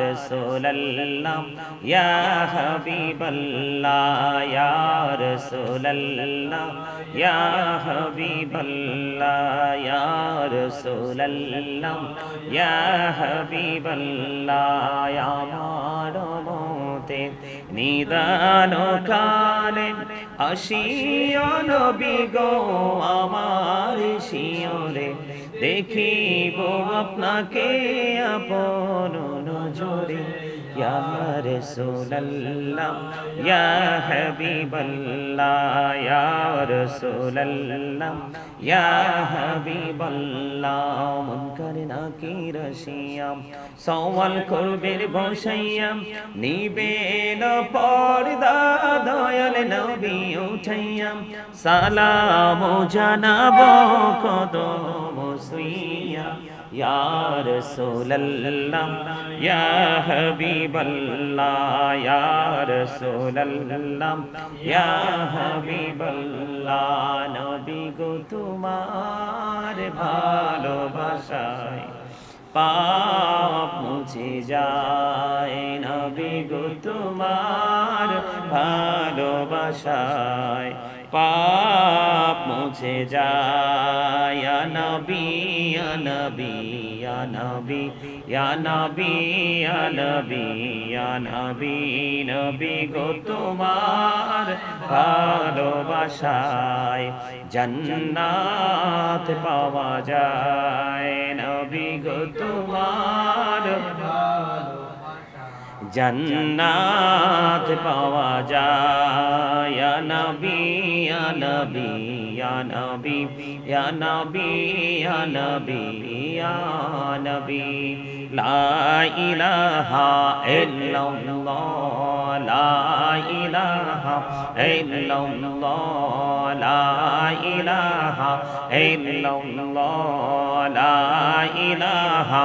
রাসূলুল্লাহ ইয়া হাবিবাল্লাহ ইয়া রাসূলুল্লাহ ইয়া হাবিবাল্লাহ ইয়া রাসূলুল্লাহ ইয়া হাবিবাল্লাহ আমার মতে নিদান কালে আসিও নবী গো আমার শিয়রে দেখিব আপনাকে আপন নজরে। ইয়া রাসূলুল্লাহ, ইয়া হাবিবাল্লাহ, ইয়া রাসূলুল্লাহ, ইয়া হাবিবাল্লাহ, মুনকার নাকির শিয়াম সওয়াল করবের বসাইয়াম নিবেন পর্দা দয়াল নবী উঠাইয়াম সালাম জানাব কদম সুইয়া ইয়া রাসূলুল্লাহ ইয়া হাবিবাল্লাহ ইয়া রাসূলুল্লাহ ইয়া হাবিবাল্লাহ নবী গো তোমার ভালোবাসায় পাপ মুছে যায় নবী গো তোমার ভালোবাসায় পাপ মুছে যায়। নবী নবী নবী নবী নবী নবী নবী গো তোমার ভালোবাসায় জন্নাত পাওয়া যায়। নবী গো তোমার জন্নাত পাওয়া যায়। নবী নবী নবী নবী নবী নবী। লা ইলাহা ইল্লাল্লাহ, লা ইলাহা ইল্লাল্লাহ, লা ইলাহা ইল্লাল্লাহ, লা ইলাহা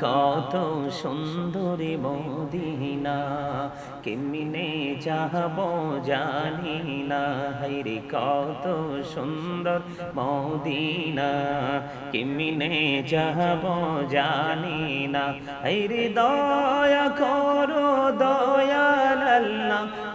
কত সুন্দরী মদিনা, কেমনে চাহব জানি না। হাইরে কত সুন্দর মদিনা, কেমনে চাহব জানি না। হাইরে দয়া করো দয়াল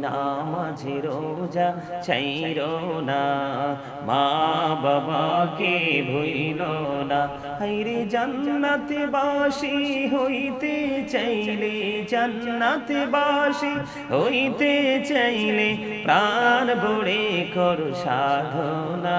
নামাজ রোজা চাইর না। মা বাবাকে ভুইল না। হাইরে জান্নাত বাসি হইতে চাইলে জান্নাত বাসি হইতে চাইলে প্রাণ বড়ে কর সাধনা।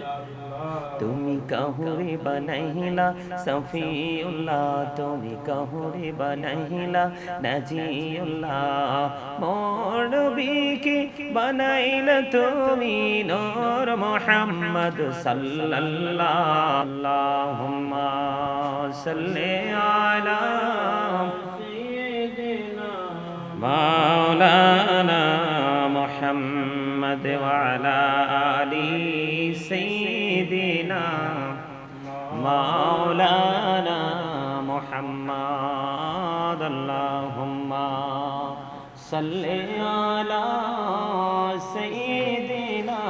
কাহুরে বানাইলা সফিউল্লাহ তুমি কাহুরে বানাইলা, নাজিউল্লাহ মরবিকে বানাইলা তুমি নর মোহাম্মদ সাল্লাল্লাহ আল্লাহুম্মা সাল্লি আলা مولانا محمد اللهم صل على سيدنا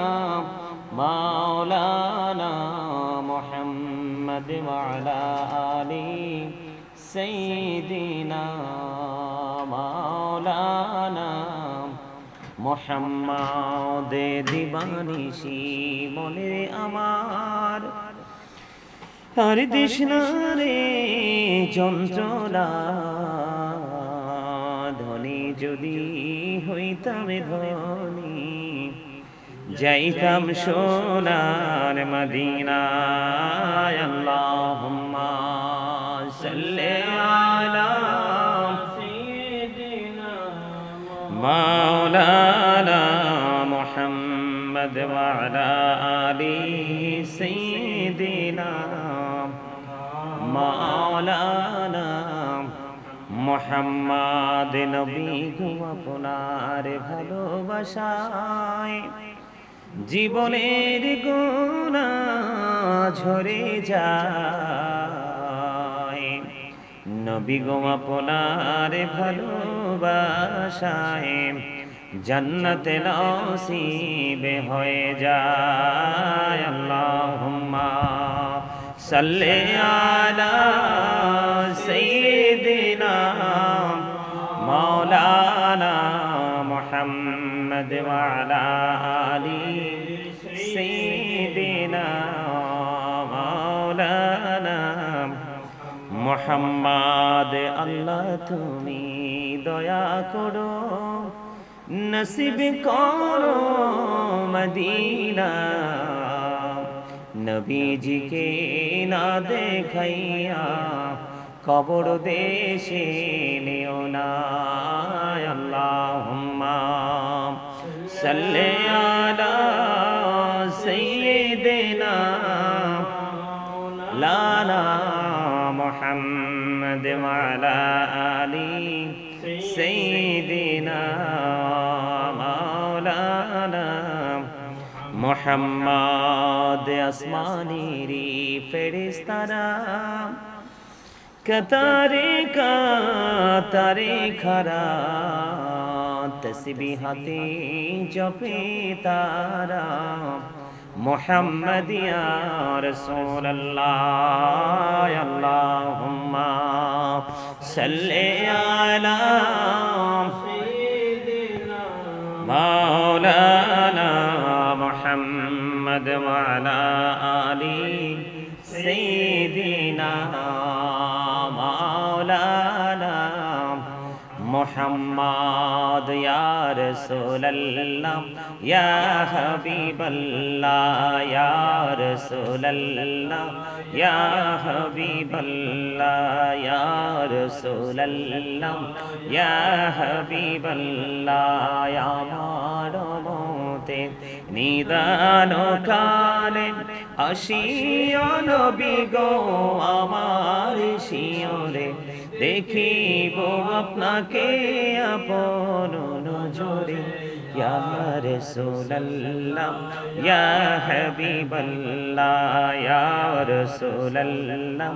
مولانا محمد وعلى آل سيدنا مولانا মোহাম্মদ দিবানিসি মনে আমার আর দিস রে যন্ত্রণা ধনী যদি হইতাম ধনি যাইতাম সোনার মদিনা মোহাম্মদ সাল্লি আলি সিদিনা মাওলানা মোহাম্মদ নবী ঘুম আপনার ভালোবাসায়। জীবনের গুণা ঝরে যায়। নবী গো আপনার ভালোবাসায় জন্নতে নসিবে হয়ে যায়। আল্লাহুম্মা আলা সাইয়্যিদিনা মাওলানা মুহাম্মদ ওয়া আলা আলি সাইয়্যিদিনা মাওলানা মোহাম্মদ, আল্লাহ তুমি দয়া করো, নসিব করো মদিনা। নবীজিকে না দেখাইয়া কবর দেশে নিও না আল্লাহুম্মা। সাল্লি আলা সাইয়্যিদিনা লানা মুহাম্মাদ ওয়া আলা محمد آسمانی ری فرستارا کتارے کا تارے کھرا تسبیحاتی جپے تارا۔ محمد یا رسول اللہ، اللہم صلی علی سیدنا۔ مولانا محمد وعلى آل سيدنا مولانا محمد يا رسول الله يا حبيب الله يا رسول الله يا حبيب الله يا رسول الله يا حبيب الله يا مارموتين নিদান কালে আসিও নবী গো আমার শিওরে দেখিব আপনাকে আপন নজরে। ইয়া রাসূলুল্লাহ, ইয়া হাবিবাল্লাহ, ইয়া রাসূলুল্লাহ,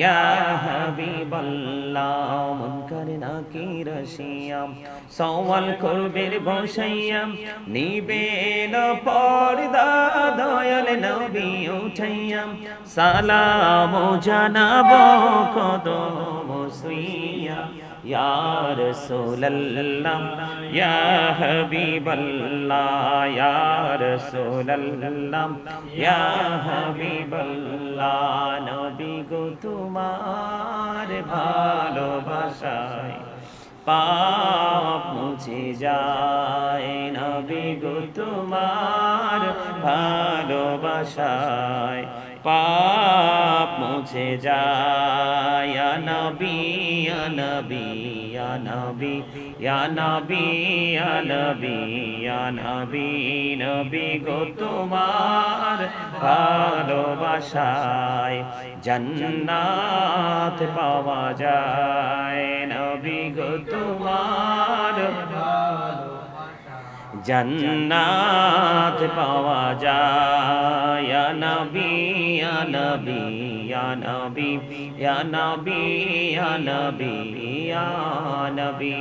ইয়া হাবিবাল্লাহ, মুনকার নাকির শিয়াম সওয়াল করবে বসাইয়াম নিবেন পর্দা দয়াল নবী উঠাইয়াম সালাম জানাব কদম সুইয়া। ইয়া রাসূলুল্লাহ, ইয়া হাবিবাল্লাহ, ইয়া রাসূলুল্লাহ, ইয়া হাবিবাল্লাহ, নবী গো তোমার ভালোবাসায় পাপ মুছে যায়, নবী গো তোমার ভালোবাসায় পাপ মুছে যায়। নবী নবী নবী নবী নবী নবী নবী গো তোমার ভালোবাসায় জান্নাত পাওয়া যায়। নবী গো তোমার জান্নাত পাওয়া যায়। ইয়া ya Nabi, ya Nabi, ya Nabi, ya Nabi, ya Nabi.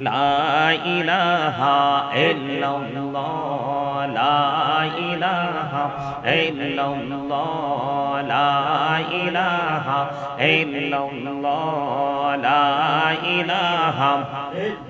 La ilaha illallah, la ilaha illallah, la ilaha illallah, la ilaha illallah.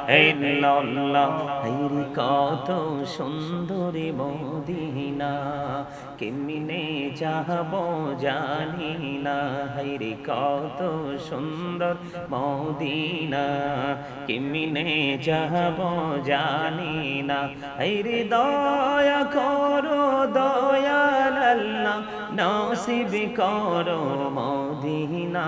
কত সুন্দরী মদিনা, কেমনে যাব জানি না হাইরে কত সুন্দর মদিনা, কেমনে যাব জানি না হাইরে দয়া করো দয়াল নসিব করো মদিনা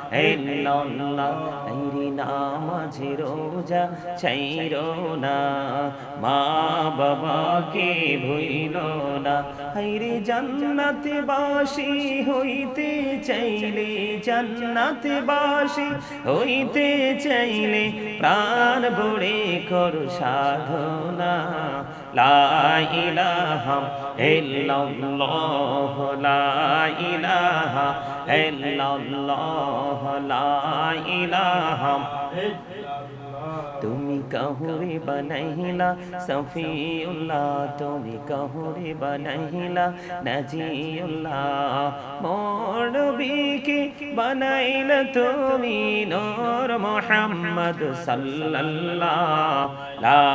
আইরি নামাজ রোজা চাইরো না মা বাবাকে ভুইল না, হাইরে জান্নাতে বাসি হইতে চাইলে জান্নাতে বাসি হইতে চাইলে প্রাণ বড়ে কর সাধনা। লা ইলাহা ইল্লাল্লাহ, লা ইলাহা ইল্লাল্লাহ, লা ইলাহা। তুমি কাহুরে বানাইলা, সফিউল্লাহ, তুমি কাহুরে বানাইলা, নাজিউল্লাহ মোর বানাইল তুমি নর মোহাম্মদ সাল্লাল্লাহ। লা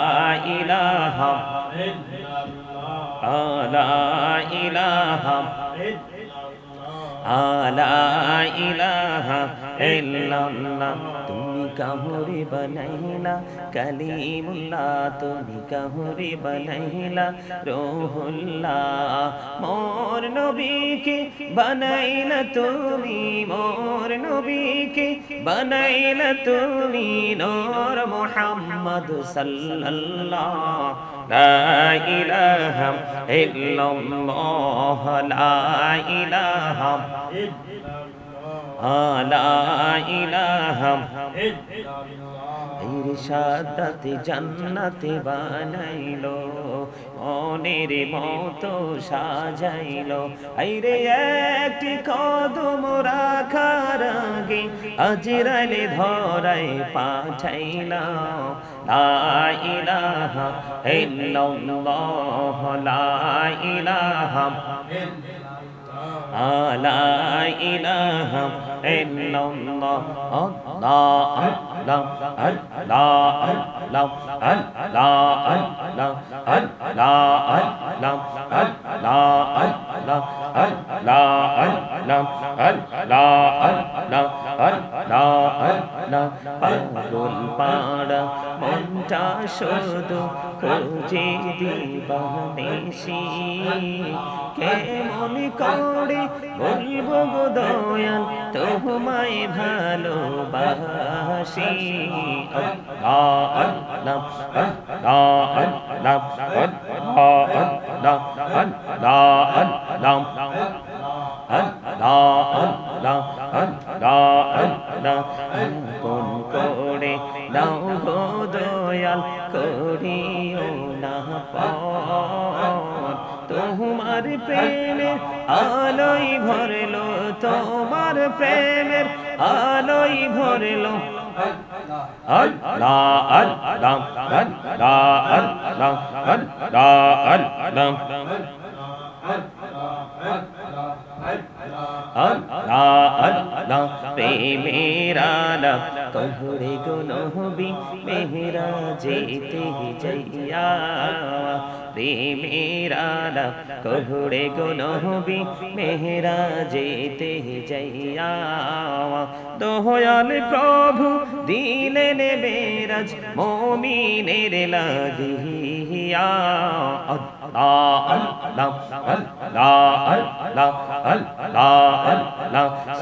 ইলাহা লা ইলাহা আলা ইলাহা ইল্লাল্লাহ। কাহুরি বনাইলা কালিমুল্লাহ তুমি কাহুরি বনাইলা রোহুল্লাহ মোর নবীকে বনাইলা তুমি মোর নবীকে বনাইলা তুমি নূর মুহাম্মদ সাল্লাল্লাহ লা ইলাহা ইল্লাল্লাহ লা ইলাহা ইল্লাল্লাহ ইরশাদাতে জান্নাতে বানাইলো, মনের মতো সাজাইলো। আইরে একটি কদম রাখার আগে আজরাইলে ধরাই পাঠাইলাম লা ইলাহা ইল্লাল্লাহ, লা ইলাহা লা ইলাহা illallah Allah Allah Allah Allah Allah Allah Allah Allah Allah পাগল পাড়া মনটা শুধু খোঁজে দিবানিসি কেমন করে বলব গো দয়াল তোমায় ভালোবাসি আল্লাহ আল্লাহ আল্লাহ আল্লাহ আল্লাহ Ram An La An La An La An La An Kon Kore Dao Go Doyal Koriyo Na তোমার প্রেমের আলোই ভরলো তোমার প্রেমের আলোই ভরলো আল্লাহ আল্লাহ আল্লাহ আল্লাহ আল্লাহ আল্লাহ কহুরে গো নহবি মেহরা যেতে যাইয়া প্রেমেরা কহুরে গো নহবি মেহরা যেতে যাইয়া দোহয়াল প্রভু দিলেন বেরাজ মমিনের লাগিয়া আল্লাহ আল্লাহ আল্লাহ আল্লাহ আল্লাহ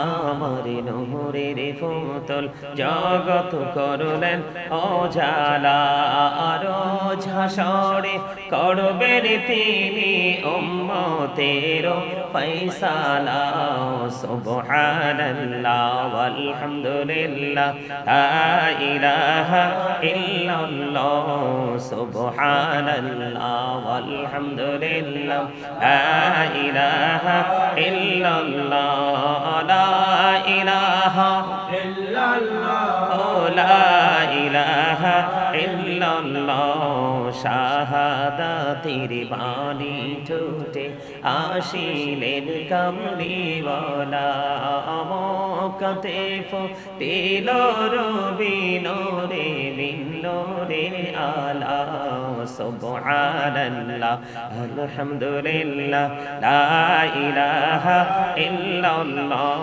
আমার নহরের ফুতল জগত করলেন অজালা আরও ঝাসরে করবেন তিনি উম্মতের ফৈসালা সুবহানাল্লাহ আলহামদুলিল্লাহ লা ইলাহা ইল্লাল্লাহ, সুবহানাল্লাহ আলহামদুলিল্লাহ লা ইলাহা ইল্লাল্লাহ লা ইলাহা ও লা ইলাহা ইল্লাল্লাহ শাহাদাতের বাণী ঠোঁটে আসিলেন কামলিওয়ালা মকাতে ফুটিল রবিনরে বিনরে আলা সুবহানাল্লাহ আলহামদুলিল্লাহ লা ইলাহা ইল্লাল্লাহ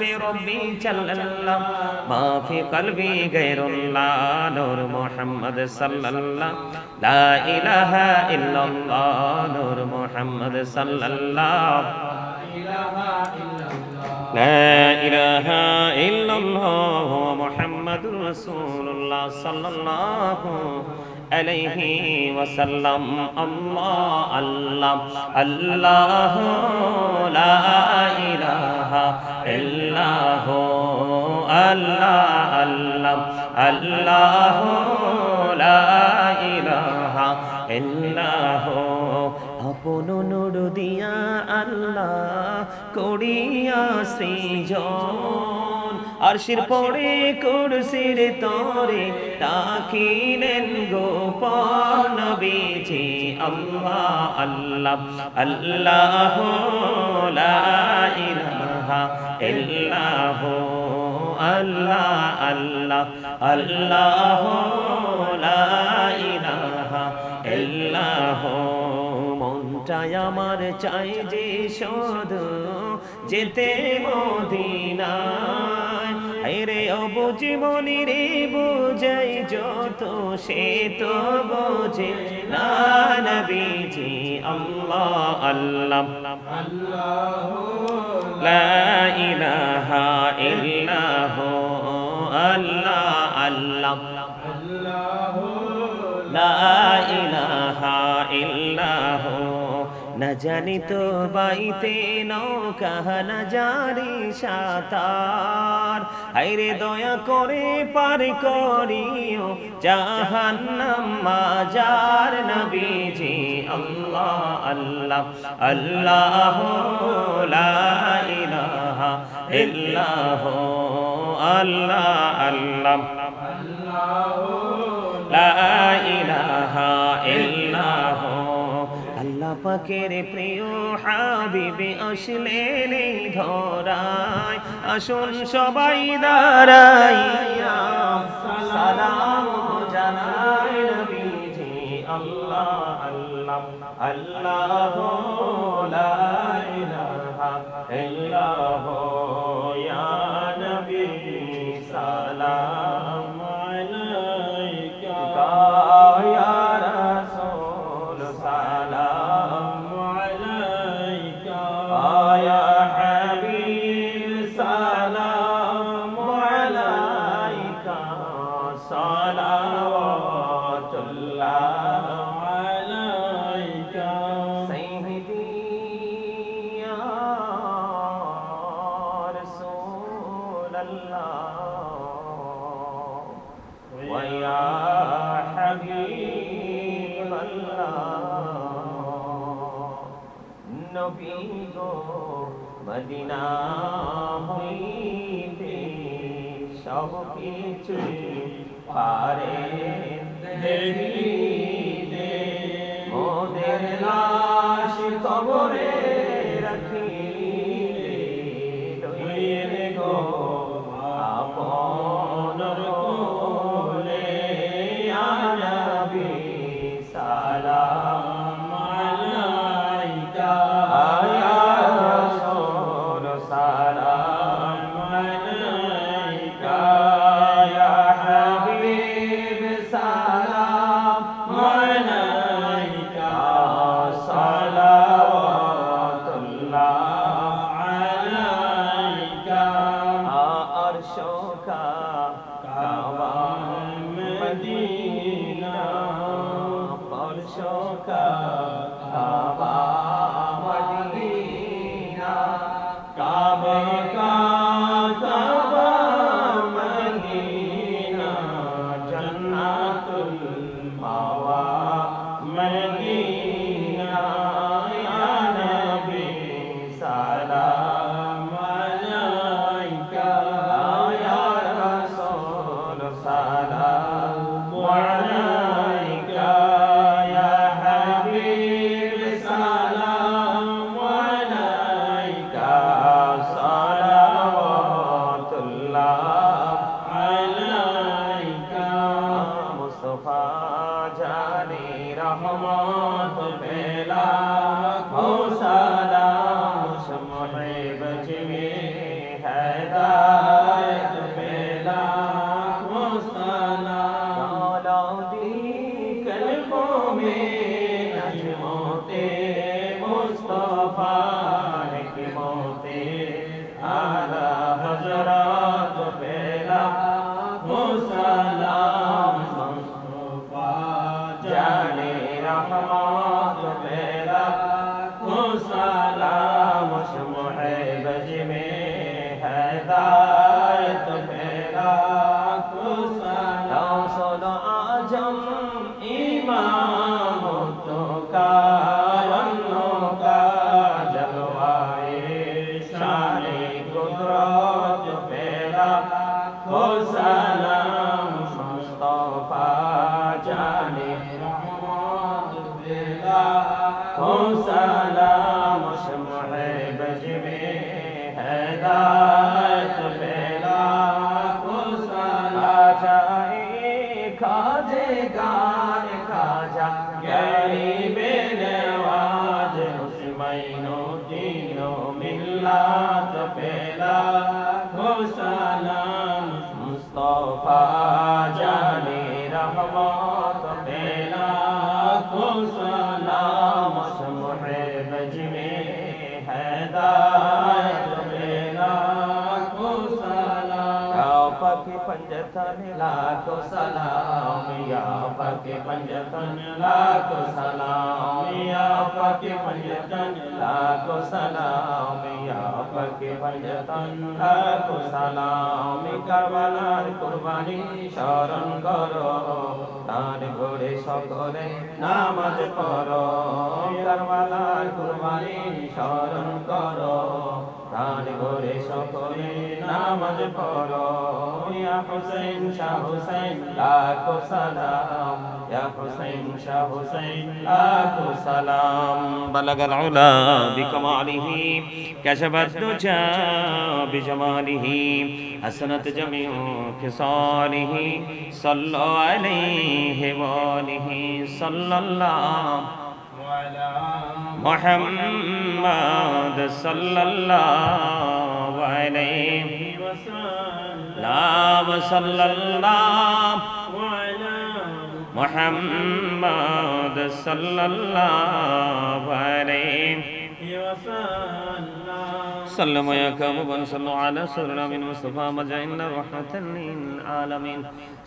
في ربي جل الله. ما في قلبي غير الله نور محمد صلى الله. لا إله إلا الله نور محمد صلى الله. لا إله إلا الله محمد رسول الله صلى الله عليه وسلم. الله الله الله لا إله إلا আল্লাহ আল্লাহ আল্লাহ আল্লাহ ইলাহা ইল্লাহ। আপন দিয়া আল্লাহ করিয়া সৃজন। আরশির পরে কুরসির তরে তাকিলেন গোপন আল্লাহ আল্লাহ আল্লাহ ইল্লাহ, আল্লাহ আল্লাহ আল্লাহ, লা ইলাহা ইল্লাহ। মনটাই আমার চাই যে শুধু যেতে মদিনায়। আরে অবুঝ মনি রে বুঝাই যত, সে তো বোঝে না নবীজি আল্লাহ। আল্লাহ লা ইলাহা ইল্লাহ আল্লাহ। আল্লাহ না জানি তো বাইতে নৌকা না জানি সাঁতার। হাইরে দয়া করে পার করিও জাহান্নাম মাজার নবীজি, আল্লাহ আল্লাহ আল্লাহ লা ইল্লাহ, আল্লাহ আল্লাহ। লা আল্লাহ পাকের প্রিয় হাবিবে আসলেন এই ধরায়। আসুন সবাই দাঁড়াইয়া। সালাম জানাই নবীজি। আল্লাহ আল্লাহ আল্লাহ الله. ويا حبيب الله. নবী গো মদিনা হইতে সব কিছু পারে দেহি দে মোদের লাশ কবরে Amém. पंजतन लाखो सलाम या पके पंजतन लाखो सलाम या पके पंजतन लाखो सलाम या पके पंजतन लाखो सलाम কারবালার কুরবানি স্মরণ করো তার ঘরে সকলে নামাজ পড়ো কারবালার কুরবানি স্মরণ করো তার ঘরে সকলে নামাজ পড়ো حسین شاہ حسین لاکھوں سلام. یا حسین شاہ حسین لاکھوں سلام. بلغ العلا بکمالہ کشبت دجا بجمالہ حسنت جميع خصالہ صلو علیہ وآلہ صلی اللہ محمد صلی اللہ علیہ وسلم صلى الله على محمد صلى الله عليه وسلم سلم يا كابوبا صلوا على سرنا من مصطفى مجعلنا رحمة للعالمين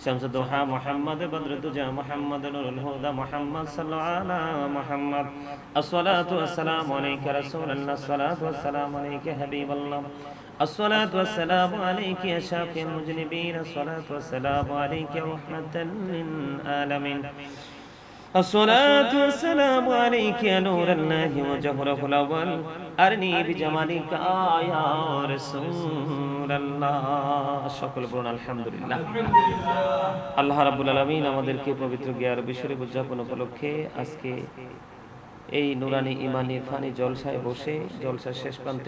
شمس الضحى محمد بدر الدجى محمد نور الهدى محمد صلى على محمد الصلاة والسلام عليك رسول الله الصلاة والسلام عليك حبيب الله الصلاة والسلام عليك يا شافي المذنبين الصلاة والسلام عليك يا رحمة للعالمين الصلاة والسلام عليك يا نور الله وجهره الأول أرني بجمالك يا رسول الله সকল বলুন আলহামদুলিল্লাহ আল্লাহ রাব্বুল আলামিন আমাদেরকে পবিত্র গিয়ার বিশ্বরে উদযাপন উপলক্ষে আজকে এই নুরানি ইমানি ফানি জলসায় বসে জলসার শেষ প্রান্তে